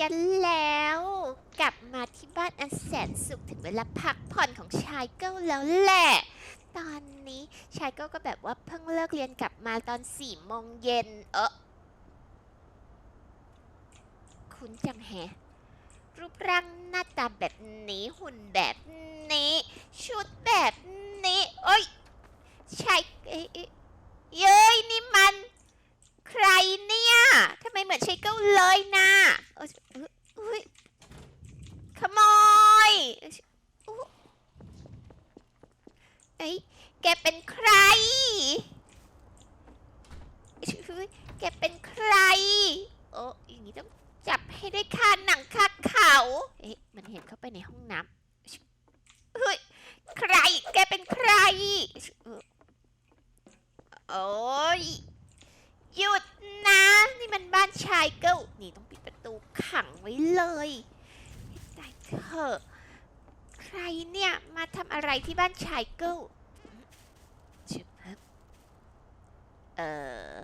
ยนแล้ว กลับมาที่บ้านอันแสนสุขถึงเวลาพักผ่อนของชายเก้าแล้วแหละ ตอนนี้ชายเก้าก็แบบว่าเพิ่งเลิกเรียนกลับมาตอนสี่โมงเย็นเออคุณจังแฮะรูปร่างหน้าตาแบบนี้หุ่นแบบนี้ ชุดแบบนี้ โอ้ยชายเอ้ยเอ้ยเย้ยนี่มัน ใครเนี่ยทำไมเหมือนชายเก้าเลยนะเอ้ยเอ้ยเอ้ยขโมยเอ้ยอู้เอ้ยแกเป็นใครเฮ้ยแกเป็นใคร โอ้อย่างนี้ต้องจับให้ได้คาหนังคาเขาเอ๊ะมันเห็นเข้าไปในห้องน้ำเฮ้ย ใคร แกเป็นใครเอ่อโอ้ย หยุดนะ นี่มันบ้านชายเก้านี่ต้องปิดประตูขังไว้เลยให้ตายเถอะใครเนี่ยมาทำอะไรที่บ้านชายเก้าชึบฮบเออ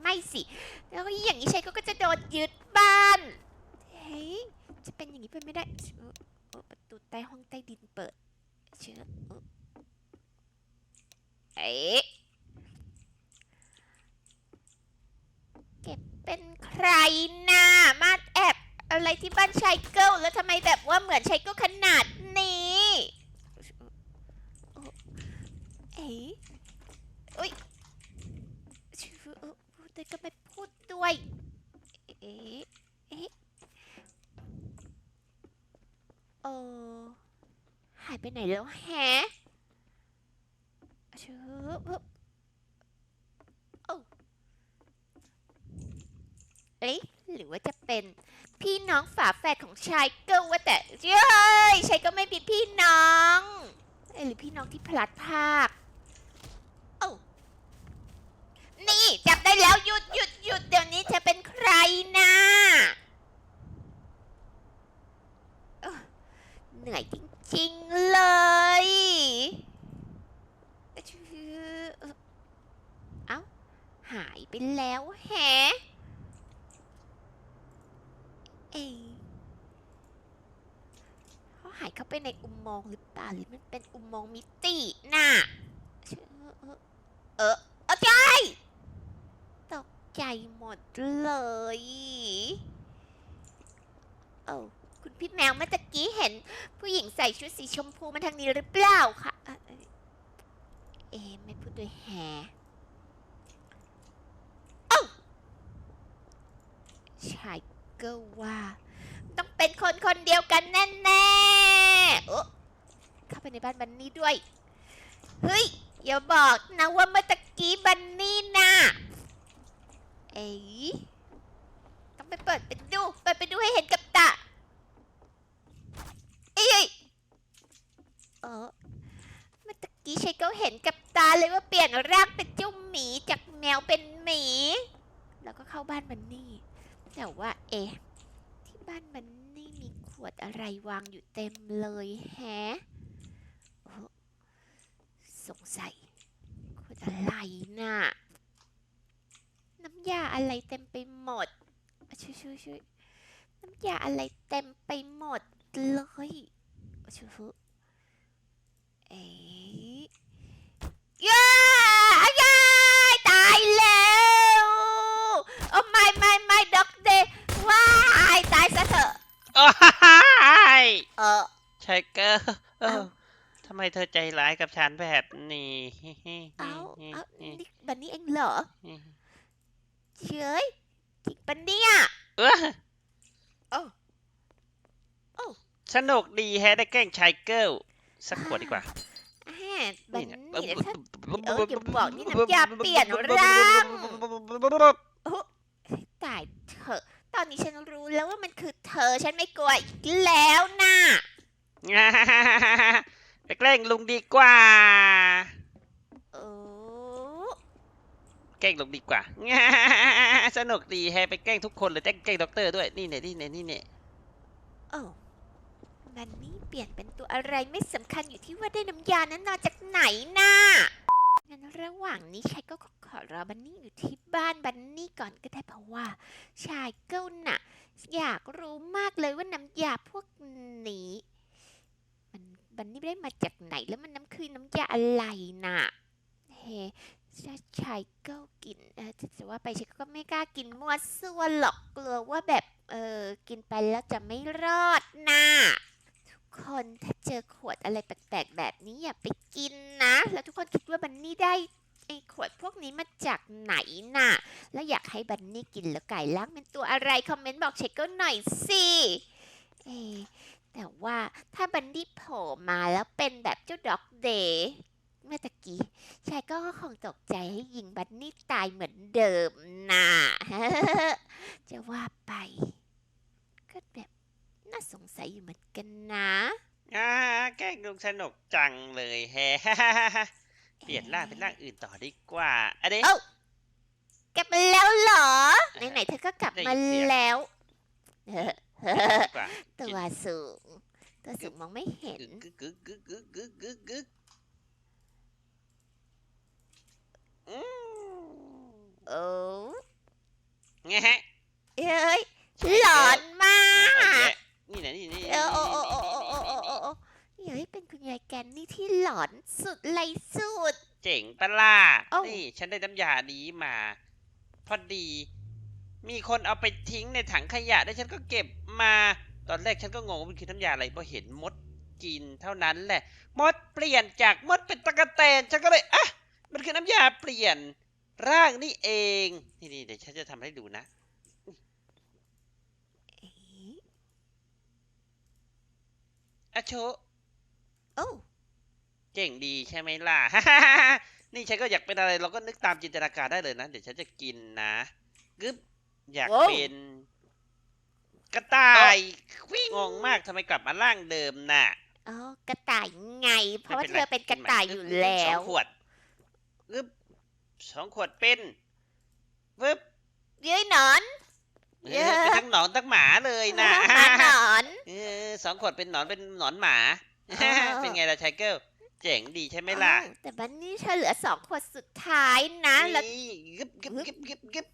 ไม่สิ แล้วอย่างนี้ชายเก้าก็จะโดนยึดบ้าน เฮ้ย จะเป็นอย่างนี้ไปไม่ได้ประตูใต้ห้องใต้ดินเปิดเชื่อเออเอ๊ะเก็บเป็นใค รนะมาแอบอะไรที่บ้านชายเกิลแล้วทำไมแบบว่าเหมือนชายเกิลขนาดนี้เอ๊ะเอ้ยชื่อเออพูดได้ก็ไม่พูดด้วยเอ๊ะเอ๊ะเออหายไปไหนแล้วแฮะชืบฮึบโอ้ เอ๊ะหรือว่าจะเป็นพี่น้องฝาแฝดของชายเกิลว่าแต่เย้ยชายก็ไม่มีพี่น้องเอ้หรือพี่น้องที่พลัดพากโอ้นี่จับได้แล้วหยุดหยุดหยุดเดี๋ยวนี้เธอเป็นใครนะเอ้อเหนื่อยจริงๆเลยเอ้าหายไปแล้วแฮะ เอยเขาหายเข้าไปในอุโมงค์หรือเปล่าหรือมันเป็นอุโมงค์มิติน่ะชื่อเออเออใจตกใจหมดเลยเอ้าคุณพี่แมวเมื่อกี้เห็น ผู้หญิงใส่ชุดสีชมพูมาทางนี้หรือเปล่าคะเออไม่พูดด้วยแฮเอ้าชาย ก็ว่า ต้องเป็นคนคนเดียวกันแน่ๆโอ้เข้าไปในบ้านบันนี่ด้วย เฮ้ย อย่าบอกนะว่าเมื่อตะกี้บันนี่นะเอ๋ยต้องไปเปิดไปดู เปิดไปดูให้เห็นกับตาเอ้ยเออเมื่อตะกี้ชัยก็เห็นกับตาเลยว่าเปลี่ยนร่างเป็นเจ้าหมีจากแมวเป็นหมี แล้วก็เข้าบ้านมันนี่ แต่ว่าเอ๊ะที่บ้านมันนี่มีขวดอะไรวางอยู่เต็มเลยแฮะสงสัยขวดอะไรน่ะน้ำยาอะไรเต็มไปหมดช่วยช่วยช่วยน้ำยาอะไรเต็มไปหมดเลยชูฟูเอ๊ย เกอร์เอเอ้าอทำไมเธอใจร้ายกับฉันแบบนี้เอาเอานี่บันนี้เองเหรอเฉยจริงปันเนี่ยเออโอ้โอ้สนุกดีแฮะได้แกล้งชายเกิลสักขวดดีกว่าแหมบันนี่นี่เนี่ยเดี๋ยวถ้าเอออย่าบอกนี่น้ำยาเปลี่ยนร่างโอ้ตายเถอะตอนนี้ฉันรู้แล้วว่ามันคือเธอฉันไม่กลัวอีกแล้วน่ะ ไปแกล้งลุงดีกว่า โอ้แกล้งลุงดีกว่า สนุกดีแฮะไปแกล้งทุกคนเลยแกล้งแกล้งด็อกเตอร์ด้วย นี่เนี่ยนี่เนี่ยนี่เนี่ยโอ้มันนี่เปลี่ยนเป็นตัวอะไรไม่สำคัญอยู่ที่ว่าได้น้ำยานั้นมาจากไหนน่ะ งั้นระหว่างนี้ชายก็ขอรอบันนี่อยู่ที่บ้านบันนี่ก่อนก็ได้เพราะว่า ชายเก้าน่ะ อยากรู้มากเลยว่าน้ำยาพวกนี้ มันนี่ได้มาจากไหนแล้วมันน้ำคือน้ำยาอะไรน่ะเฮ้ชาชายก้ากินเออจะว่าไปชายก็ไม่กล้ากินมั่วซั่วหรอกกลัวว่าแบบเออกินไปแล้วจะไม่รอดน่ะทุกคนถ้าเจอขวดอะไรแปลกๆแบบนี้อย่าไปกินนะ แล้วทุกคนคิดว่าบันนี่ได้ไอ้ขวดพวกนี้มาจากไหนน่ะ แล้วอยากให้บันนี่กินแล้วไก่ล้างเป็นตัวอะไร คอมเมนต์บอกเช็คก็หน่อยสิ เอ ถ้าบันนี่โผล่มาแล้วเป็นแบบเจ้าด็อกเดย์เมื่อตะกี้ชายก็คงตกใจให้ยิงบันนี่ตายเหมือนเดิมน่ะจะว่าไปก็แบบน่าสงสัยอยู่เหมือนกันนะอ่าแกล้งลุงสนุกจังเลยแฮเปลี่ยนร่างเป็นร่างอื่นต่อดีกว่าอะเดเอ้ากลับมาแล้วเหรอ ไหนๆเธอก็กลับมาได้ยินเสียงแล้วเออดีกว่าตัวสูง ตัวสูงมองไม่เห็น กึกกึกกึกกึกกึกกึกกึกอืมโอ้ไงฮะเอ้ยหลอนมาเอากแยะนี่นะนี่นี่เออโอ้โอ้โอ้โอ้โอ้โอ้โอ้โอ้เฮ้ยเป็นคุณยายแกนนี่ที่หลอนสุดเลยสุด เจ๋งปะล่ะเอ้านี่ ฉันได้น้ำยานี้มา พอดี มีคนเอาไปทิ้งในถังขยะแล้วฉันก็เก็บมา ตอนแรกฉันก็งงว่ามันคือน้ำยาอะไรพอเห็นมดกินเท่านั้นแหละ มดเปลี่ยนจากมดเป็นตะกะแตนฉันก็เลยอะมันคือน้ำยาเปลี่ยนร่างนี่เอง นี่นี่เดี๋ยวฉันจะทำให้ดูนะเอ๊ะอะโชโอ้เก่งดีใช่ไหมล่ะ นี่ฉันก็อยากเป็นอะไรเราก็นึกตามจินตนาการได้เลยนะ เดี๋ยวฉันจะกินนะกึบอยากเป็น กระต่ายวิ่งงงมากทำไมกลับมาร่างเดิมน่ะเอ๋อกระต่ายไง เพราะว่าไม่เธอเป็นกระต่ายอยู่แล้สอวงขวดกึบสองขวดเป็นวึบเย้ยหนอนเอเย้อเป็นทั้งหนอนทั้งหมาเลยนะหมาหนอนเออสองขวดเป็นหนอนเป็นหนอนหมาเออเป็นไงล่ะชายเกิลเจ๋งดีใช่ไหมล่ะอ้าวแต่บันนี่เธอเหลือสองขวดสุดท้ายนะแล้วนี่กึบกึบกึบกึบกึบ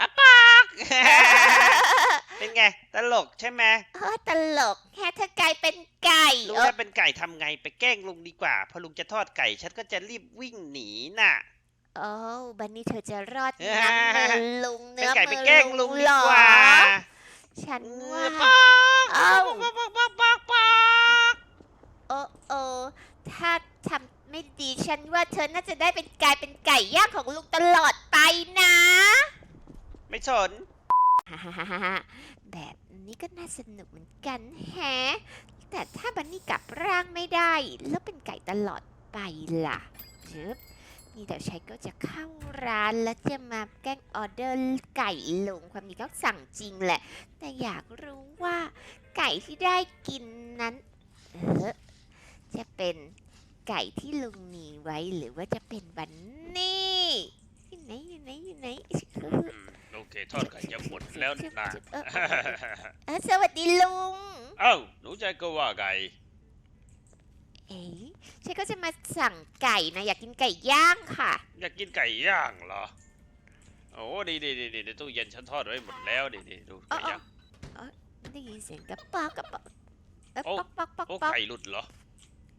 อะปากเป็น ไง ตลกใช่ไหมเออตลกแค่เธอกลายเป็นไก่ลุงเออถ้าเป็นไก่ทำไงไปแกล้งลุงดีกว่า พอลุงจะทอดไก่ ฉันก็จะรีบวิ่งหนีน่ะ โอ้บันนี่เธอจะรอดเออน้ำมือลุงเป็นเนื้อไก่มืไปอแกล้งลุงเหดีรอกว่าฉันเอว่าอปักเอ้าปักปักปักปักปักโอ้โอถ้าทำไม่ดีฉันว่าเธอน่าจะได้เป็นกลายเป็นไก่ย่างของลุงตลอดไปนะ ไม่สน แบบนี้ก็น่าสนุกเหมือนกันแฮะ แต่ถ้าบันนี่กลับร่างไม่ได้ แล้วเป็นไก่ตลอดไปล่ะจึบนี่เดี๋ยวชัยก็จะเข้าร้านแล้วจะมาแกล้งออเดอร์ไก่ลงความจริงก็สั่งจริงแหละ แต่อยากรู้ว่าไก่ที่ได้กินนั้น เออจะเป็นไก่ที่ลุงมีไว้หรือว่าจะเป็นบันนี่อยู่ไหนอยู่ไหนอยู่ไหน เคทอดไก่จะหมดแล้วนะเออเออเออเออสวัสดีลุง เอ้าหนูใจก็ว่าไก่เอ๋ฉันก็จะมาสั่งไก่นะ อยากกินไก่ย่างค่ะ อยากกินไก่ย่างเหรอโอ้ดีดีดีดีตู้เย็นฉันทอดไว้หมดแล้วดีดีดูอ๋อไก่ย่างได้ยินเสียงกระปอกกระปอกเอ้ยโอ้ปอกปอกปอกโอ้ปอกไก่หลุดเหรอ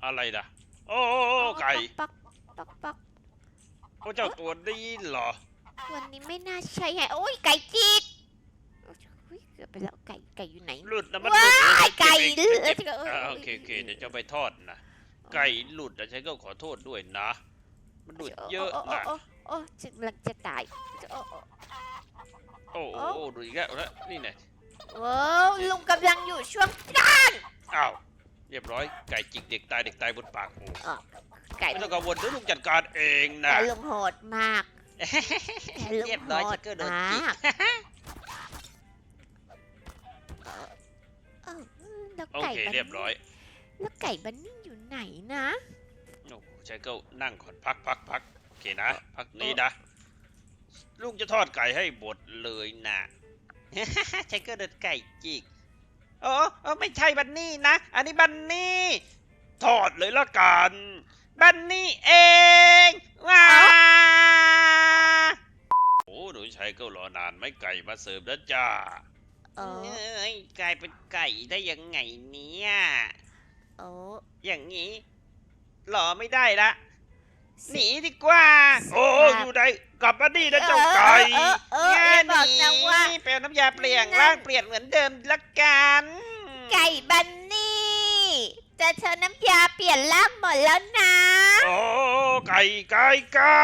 อะไรนะโอ้โอ้โอ้ไก่ปอกปอกปอกโอ้เจ้าตัวนี้เหรอ วันนี้ไม่น่าใช่ไงโอ้ยไก่จิกอุ๊ยเกือบไปแล้วไก่ไก่อยู่ไหน หลุดนะมันว้าหลุดยไก่เจ็บเลืเจ็บอดอ่าโอเคโอเคเดี๋ยวจะไปทอดนะ ไก่หลุดนะฉันก็ขอโทษด้วยนะ มันหลุดเยอะโโโนะโอ้โอ้จะกำลังจะตายโอ้ โอ้โอ้โอ้ โอ้ดูอีกแล้วแล้วนี่ไงโอ้ลุงกำลังอยู่ช่วงอ้าวเรียบร้อยไก่จิกเด็กตายเด็กตายบนปากโอ้ไก่ไม่ต้องกังวลเดี๋ยวลุงจัดการเองนะแต่ลุงโหดมากแต่ลุง เรียบร้อยโหฉัดนก็โดนมาจิกกเออแล้วโอไก่เคบันเรียบร้อยแล้วไก่บันนี่อยู่ไหนนะ โอ้ใช้ก็นั่งก่อนพักพักพักโอเคนะ พักนี้นะลุงจะทอดไก่ให้หมดเลยนะใช้ก็โดนไก่จิกโอ้โอ้ไม่ใช่บันนี่นะ อันนี้บันนี่ทอดเลยละกัน บันนี่เองว้าเอ้าโอ้หนูชัยก็รอนานไม่ไก่มาเสิร์ฟแล้วจ้าโอ้เอ้ยกลายเป็นไก่ได้ยังไงเนี่ย โอ้อย่างนี้หล่อไม่ได้ละ หนีดีกว่า โอ้อยู่ไหนกลับมานี่นะเจ้าไก่เออเออเอออย่าบอกนะว่าเปลวน้ำยาเปลี่ยนร่างเปลี่ยนเหมือนเดิมละกันไก่บันนี่จะเชิญน้ำยาเปลี่ยนร่างหมดแล้วนะ โอ้ไก่ไก่ไก่